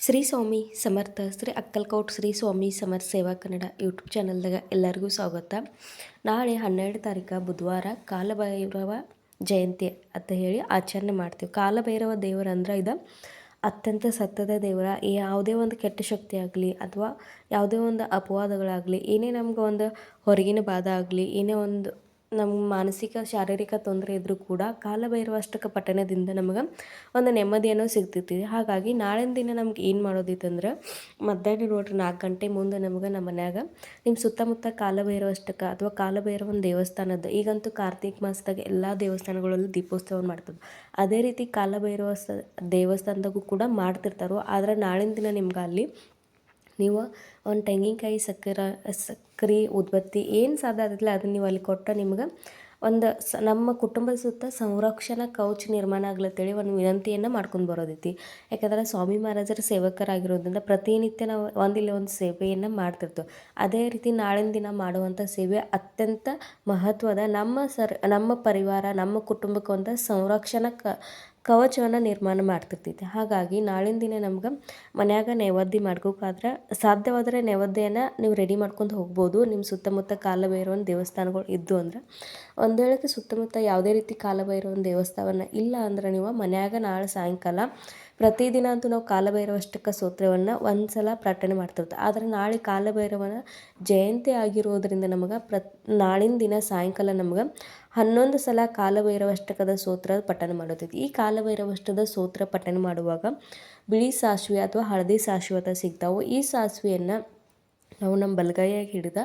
ಶ್ರೀ ಸ್ವಾಮಿ ಸಮರ್ಥ, ಶ್ರೀ ಅಕ್ಕಲ್ಕೌಟ್ ಶ್ರೀ ಸ್ವಾಮಿ ಸಮರ್ಥ ಸೇವಾ ಕನ್ನಡ ಯೂಟ್ಯೂಬ್ ಚಾನಲ್ದಾಗ ಎಲ್ಲರಿಗೂ ಸ್ವಾಗತ. ನಾಳೆ ಹನ್ನೆರಡು ತಾರೀಕು ಬುಧವಾರ ಕಾಲಭೈರವ ಜಯಂತಿ ಅಂತ ಹೇಳಿ ಆಚರಣೆ ಮಾಡ್ತೀವಿ. ಕಾಲಭೈರವ ದೇವರ ಅಂದ್ರೆ ಇದು ಅತ್ಯಂತ ಸತ್ಯದ ದೇವರ ಯಾವುದೇ ಒಂದು ಕೆಟ್ಟ ಶಕ್ತಿ ಆಗಲಿ ಅಥವಾ ಯಾವುದೇ ಒಂದು ಅಪವಾದಗಳಾಗಲಿ, ಏನೇ ನಮ್ಗೆ ಒಂದು ಹೊರಗಿನ ಬಾಧ ಆಗಲಿ, ಏನೇ ಒಂದು ನಮ್ಗೆ ಮಾನಸಿಕ, ಶಾರೀರಿಕ ತೊಂದರೆ ಇದ್ದರೂ ಕೂಡ ಕಾಲಭೈರವಾಷ್ಟಕ ಪಠಣದಿಂದ ನಮಗೆ ಒಂದು ನೆಮ್ಮದಿಯನ್ನು ಸಿಗ್ತೈತಿ. ಹಾಗಾಗಿ ನಾಳಿನ ದಿನ ನಮ್ಗೆ ಏನು ಮಾಡೋದಿತ್ತಂದ್ರೆ, ಮಧ್ಯಾಹ್ನ ನೋಡ್ರಿ ನಾಲ್ಕು ಗಂಟೆ ಮುಂದೆ ನಮ್ಗೆ ನಮ್ಮ ಮನ್ಯಾಗ ನಿಮ್ಮ ಸುತ್ತಮುತ್ತ ಕಾಲಭೈರವಾಷ್ಟಕ ಅಥವಾ ಕಾಲಭೈರವನ ದೇವಸ್ಥಾನದ, ಈಗಂತೂ ಕಾರ್ತಿಕ ಮಾಸದಾಗ ಎಲ್ಲ ದೇವಸ್ಥಾನಗಳಲ್ಲೂ ದೀಪೋತ್ಸವ ಮಾಡ್ತದೆ. ಅದೇ ರೀತಿ ಕಾಲಭೈರವ ದೇವಸ್ಥಾನದಾಗೂ ಕೂಡ ಮಾಡ್ತಿರ್ತಾರೋ, ಆದರೆ ನಾಳಿನ ದಿನ ನಿಮ್ಗೆ ಅಲ್ಲಿ ನೀವು ಒಂದು ತೆಂಗಿನಕಾಯಿ ಸಕ್ಕರೆ ಸಕ್ರೆ ಉದ್ಬತ್ತಿ ಏನು ಸಾಧ್ಯ ಅದನ್ನ ನೀವು ಅಲ್ಲಿ ಕೊಟ್ಟು ನಿಮ್ಗೆ ಒಂದು ಸ, ನಮ್ಮ ಕುಟುಂಬದ ಸುತ್ತ ಸಂರಕ್ಷಣಾ ಕೌಚ್ ನಿರ್ಮಾಣ ಆಗ್ಲತ್ತೇಳಿ ಒಂದು ವಿನಂತಿಯನ್ನು ಮಾಡ್ಕೊಂಡು ಬರೋದೈತಿ. ಯಾಕಂದ್ರೆ ಸ್ವಾಮಿ ಮಹಾರಾಜರ ಸೇವಕರಾಗಿರೋದ್ರಿಂದ ಪ್ರತಿನಿತ್ಯ ನಾವು ಒಂದಿಲ್ಲ ಒಂದು ಸೇವೆಯನ್ನು ಮಾಡ್ತಿರ್ತೇವೆ. ಅದೇ ರೀತಿ ನಾಳಿನ ದಿನ ಮಾಡುವಂಥ ಸೇವೆ ಅತ್ಯಂತ ಮಹತ್ವದ ನಮ್ಮ ಸರ್, ನಮ್ಮ ಪರಿವಾರ, ನಮ್ಮ ಕುಟುಂಬಕ್ಕೆ ಒಂದು ಸಂರಕ್ಷಣಾ ಕ ಕವಚವನ್ನು ನಿರ್ಮಾಣ ಮಾಡ್ತಿರ್ತೈತಿ ಹಾಗಾಗಿ ನಾಳಿನ ದಿನ ನಮ್ಗೆ ಮನ್ಯಾಗ ನೈವೇದ್ಯ ಮಾಡ್ಕೋಕಾದ್ರೆ ಸಾಧ್ಯವಾದರೆ ನೈವೇದ್ಯನ ನೀವು ರೆಡಿ ಮಾಡ್ಕೊಂಡು ಹೋಗ್ಬೋದು. ನಿಮ್ಮ ಸುತ್ತಮುತ್ತ ಕಾಲಭೈರವನ ದೇವಸ್ಥಾನಗಳು ಇದ್ದು ಅಂದ್ರೆ ಒಂದು ಸುತ್ತಮುತ್ತ ಯಾವುದೇ ರೀತಿ ಕಾಲಭೈರವನ ದೇವಸ್ಥಾನ ಇಲ್ಲ ಅಂದ್ರೆ ನೀವು ಮನ್ಯಾಗ ನಾಳೆ ಸಾಯಂಕಾಲ ಪ್ರತಿದಿನ ಅಂತೂ ನಾವು ಕಾಲಭೈರವಷ್ಟಕ ಸೂತ್ರವನ್ನು ಒಂದು ಸಲ ಪ್ರಾರ್ಥನೆ ಮಾಡ್ತಿರ್ತದೆ ಆದರೆ ನಾಳೆ ಕಾಲಭೈರವನ ಜಯಂತಿ ಆಗಿರೋದ್ರಿಂದ ನಮಗೆ ಪ್ರ ನಾಳಿನ ದಿನ ಸಾಯಂಕಾಲ ನಮ್ಗೆ ಹನ್ನೊಂದು ಸಲ ಕಾಲಭೈರವಷ್ಟಕದ ಸೂತ್ರ ಪಠಣ ಮಾಡುತ್ತೈತಿ. ಈ ಕಾಲಭೈರವಷ್ಟದ ಸೂತ್ರ ಪಠಣ ಮಾಡುವಾಗ ಬಿಳಿ ಸಾಸಿವೆ ಅಥವಾ ಹಳದಿ ಸಾಸಿವೆ ಅಂತ ಸಿಗ್ತಾವೆ. ಈ ಸಾಸಿವೆಯನ್ನು ನಾವು ನಮ್ಮ ಬಲಗೈಯಾಗಿ ಹಿಡಿದ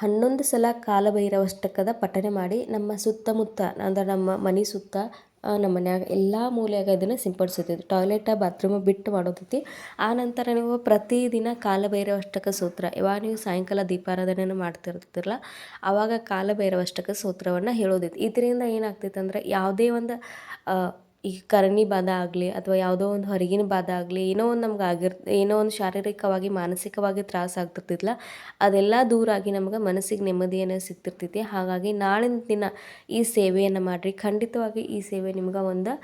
ಹನ್ನೊಂದು ಸಲ ಕಾಲಭೈರವಷ್ಟಕದ ಪಠನೆ ಮಾಡಿ ನಮ್ಮ ಸುತ್ತಮುತ್ತ, ಅಂದ್ರೆ ನಮ್ಮ ಮನೆ ಸುತ್ತ ನಮ್ಮ ಮನ್ಯಾಗ ಎಲ್ಲ ಮೂಲೆಯಾಗ ಇದನ್ನು ಸಿಂಪಡಿಸುತ್ತಿದ್ವಿ. ಟಾಯ್ಲೆಟ ಬಾತ್ರೂಮ್ ಬಿಟ್ಟು ಮಾಡೋದೈತಿ. ಆ ನಂತರ ನೀವು ಪ್ರತಿದಿನ ಕಾಲಭೈರವಷ್ಟಕ ಸೂತ್ರ ಯಾವಾಗ ನೀವು ಸಾಯಂಕಾಲ ದೀಪಾರಾಧನೆಯನ್ನು ಮಾಡ್ತಿರ್ತಿರಲ್ಲ ಆವಾಗ ಕಾಲಭೈರವಷ್ಟಕ ಸೂತ್ರವನ್ನು ಹೇಳೋದೈತಿ ಇದರಿಂದ ಏನಾಗ್ತೈತೆ ಅಂದರೆ ಯಾವುದೇ ಒಂದು ಈ ಕರಣಿ ಬಾಧ ಆಗಲಿ ಅಥವಾ ಯಾವುದೋ ಒಂದು ಹೊರಗಿನ ಬಾಧ ಆಗಲಿ ಏನೋ ಒಂದು ನಮ್ಗೆ ಆಗಿರ್, ಏನೋ ಒಂದು ಶಾರೀರಿಕವಾಗಿ, ಮಾನಸಿಕವಾಗಿ ತ್ರಾಸ ಆಗ್ತಿರ್ತಿತ್ತಲ್ಲ ಅದೆಲ್ಲ ದೂರ ಆಗಿ ನಮ್ಗೆ ಮನಸ್ಸಿಗೆ ನೆಮ್ಮದಿಯನ್ನು ಸಿಗ್ತಿರ್ತೈತಿ. ಹಾಗಾಗಿ ನಾಳಿನ ದಿನ ಈ ಸೇವೆಯನ್ನು ಮಾಡಿರಿ. ಖಂಡಿತವಾಗಿ ಈ ಸೇವೆ ನಿಮ್ಗೆ ಒಂದು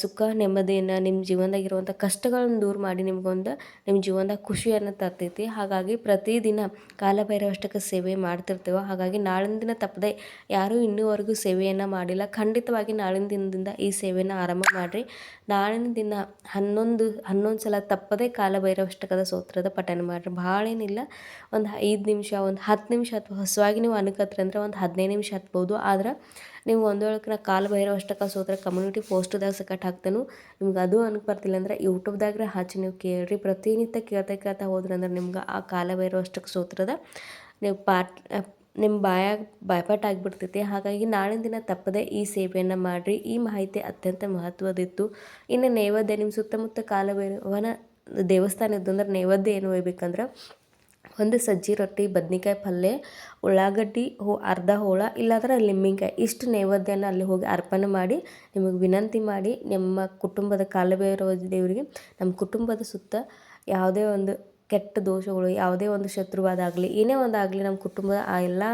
ಸುಖ, ನೆಮ್ಮದಿಯನ್ನು ನಿಮ್ಮ ಜೀವನದಾಗಿರುವಂಥ ಕಷ್ಟಗಳನ್ನು ದೂರ ಮಾಡಿ ನಿಮ್ಗೊಂದು ನಿಮ್ಮ ಜೀವನದಾಗ ಖುಷಿಯನ್ನು ತರ್ತೈತಿ. ಹಾಗಾಗಿ ಪ್ರತಿದಿನ ಕಾಲಭೈರವಷ್ಟಕ್ಕೆ ಸೇವೆ ಮಾಡ್ತಿರ್ತೇವೆ. ಹಾಗಾಗಿ ನಾಳಿನ ದಿನ ತಪ್ಪದೆ ಯಾರೂ ಇನ್ನೂವರೆಗೂ ಸೇವೆಯನ್ನು ಮಾಡಿಲ್ಲ. ಖಂಡಿತವಾಗಿ ನಾಳಿನ ದಿನದಿಂದ ಈ ಸೇವೆಯನ್ನು ಆರಂಭ ಮಾಡಿರಿ. ನಾಳಿನ ದಿನ ಹನ್ನೊಂದು ಹನ್ನೊಂದು ಸಲ ತಪ್ಪದೆ ಕಾಲಭೈರವಷ್ಟಕದ ಸೋತ್ರದ ಪಠಣ ಮಾಡಿರಿ. ಭಾಳ ಏನಿಲ್ಲ. ಒಂದು ಐದು ನಿಮಿಷ, ಒಂದು ಹತ್ತು ನಿಮಿಷ ಅಥವಾ ಹೊಸವಾಗಿ ನೀವು ಅನ್ಕತ್ರಿ ಅಂದ್ರೆ ಒಂದು ಹದಿನೈದು ನಿಮಿಷ ಹತ್ಬೋದು. ಆದ್ರೆ ನೀವು ಒಂದು ವೇಳೆ ನಾ ಕಾಲು ಅಷ್ಟಕ್ಕೆ ಸೋತ್ರ ಕಮ್ಯುನಿಟಿ ಪೋಸ್ಟ್ದಾಗ ಸಕಟ್ ಹಾಕ್ತೇನೆ. ನಿಮ್ಗೆ ಅದು ಅನ್ಕ ಬರ್ತಿಲ್ಲ ಅಂದ್ರೆ ಯೂಟ್ಯೂಬ್ದಾಗ್ರೆ ಹಚ್ಚಿ ನೀವು ಕೇಳ್ರಿ. ಪ್ರತಿನಿತ್ಯ ಕೇಳ್ತಾ ಕೇಳ್ತಾ ಹೋದ್ರೆ ಅಂದ್ರೆ ನಿಮ್ಗೆ ಆ ಕಾಲ ಅಷ್ಟಕ್ಕೆ ಸೋತ್ರದ ನೀವು ಪಾಟ್ ನಿಮ್ಮ ಬಾಯಾಗ ಬಾಯ್ಪಾಟ್ ಆಗಿಬಿಡ್ತೈತಿ. ಹಾಗಾಗಿ ನಾಳಿನ ದಿನ ತಪ್ಪದೆ ಈ ಸೇವೆಯನ್ನು ಮಾಡಿರಿ. ಈ ಮಾಹಿತಿ ಅತ್ಯಂತ ಮಹತ್ವದಿತ್ತು. ಇನ್ನು ನೈವೇದ್ಯ ನಿಮ್ಮ ಸುತ್ತಮುತ್ತ ಕಾಲಭೈರವನ ದೇವಸ್ಥಾನ ಇದ್ದು ಅಂದ್ರೆ ನೈವೇದ್ಯ ಏನು ಒಯ್ಬೇಕಂದ್ರೆ ಒಂದು ಸಜ್ಜಿ ರೊಟ್ಟಿ, ಬದ್ನಿಕಾಯಿ ಪಲ್ಯ ಉಳ್ಳಾಗಡ್ಡಿ, ಹೋ, ಅರ್ಧ ಹೋಳ, ಇಲ್ಲಾಂದ್ರೆ ಲಿಂಬಿನ್ಕಾಯಿ, ಇಷ್ಟು ನೈವೇದ್ಯನ ಅಲ್ಲಿ ಹೋಗಿ ಅರ್ಪಣೆ ಮಾಡಿ ನಿಮಗೆ ವಿನಂತಿ ಮಾಡಿ, ನಿಮ್ಮ ಕುಟುಂಬದ ಕಾಲಭೈರವ ದೇವರಿಗೆ, ನಮ್ಮ ಕುಟುಂಬದ ಸುತ್ತ ಯಾವುದೇ ಒಂದು ಕೆಟ್ಟ ದೋಷಗಳು, ಯಾವುದೇ ಒಂದು ಶತ್ರುವಾದಾಗಲಿ, ಏನೇ ಒಂದಾಗಲಿ ನಮ್ಮ ಕುಟುಂಬದ ಆ ಎಲ್ಲ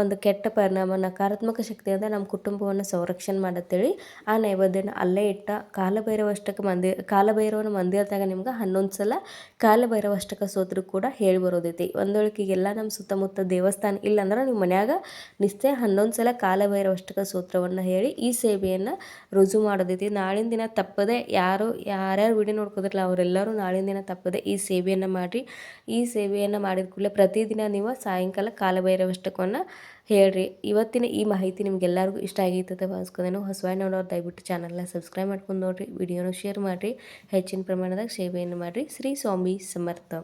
ಒಂದು ಕೆಟ್ಟ ಪರಿಣಾಮ, ನಕಾರಾತ್ಮಕ ಶಕ್ತಿಯಿಂದ ನಮ್ಮ ಕುಟುಂಬವನ್ನು ಸಂರಕ್ಷಣೆ ಮಾಡತ್ತೇಳಿ, ಆ ನೈವೇದ್ಯನ ಅಲ್ಲೇ ಇಟ್ಟ ಕಾಲಭೈರವಷ್ಟಕ ಮಂದಿರ ಕಾಲಭೈರವನ ಮಂದಿರದಾಗ ನಿಮ್ಗೆ ಹನ್ನೊಂದು ಸಲ ಕಾಲಭೈರವಷ್ಟಕ ಸೋತ್ರು ಕೂಡ ಹೇಳಿ ಬರೋದೈತಿ. ಒಂದೊಳಕಿಗೆಲ್ಲ ನಮ್ಮ ಸುತ್ತಮುತ್ತ ದೇವಸ್ಥಾನ ಇಲ್ಲಾಂದ್ರೆ ನೀವು ಮನ್ಯಾಗ ನಿಶ್ಚಯ ಹನ್ನೊಂದು ಸಲ ಕಾಲಭೈರವಷ್ಟಕ ಸೂತ್ರವನ್ನು ಹೇಳಿ ಈ ಸೇವೆಯನ್ನು ರುಜು ಮಾಡೋದೈತಿ. ನಾಳಿನ ದಿನ ತಪ್ಪದೆ ಯಾರು, ಯಾರ್ಯಾರು ವಿಡಿಯೋ ನೋಡ್ಕೋದ್ರಲ್ಲ ಅವರೆಲ್ಲರೂ ನಾಳಿನ ದಿನ ತಪ್ಪದೆ ಈ ಸೇವೆಯನ್ನು ಮಾಡಿ ಮಾಡಿರಿ ಈ ಸೇವೆಯನ್ನು ಮಾಡಿದ ಕೂಡಲೇ ಪ್ರತಿದಿನ ನೀವು ಸಾಯಂಕಾಲ ಕಾಲಭೈರವಷ್ಟಕವನ್ನು ಹೇಳ್ರಿ. ಇವತ್ತಿನ ಈ ಮಾಹಿತಿ ನಿಮ್ಗೆಲ್ಲರಿಗೂ ಇಷ್ಟ ಆಗೈತೆ ಅಂತ ಹೊಸವಾಗಿ ನೋಡೋರು ದಯವಿಟ್ಟು ಚಾನಲ್ನ ಸಬ್ಸ್ಕ್ರೈಬ್ ಮಾಡ್ಕೊಂಡು ನೋಡಿರಿ ವಿಡಿಯೋನ ಶೇರ್ ಮಾಡಿರಿ, ಹೆಚ್ಚಿನ ಪ್ರಮಾಣದಾಗ ಸೇವೆಯನ್ನು ಮಾಡಿರಿ. ಶ್ರೀ ಸ್ವಾಮಿ ಸಮರ್ಥ.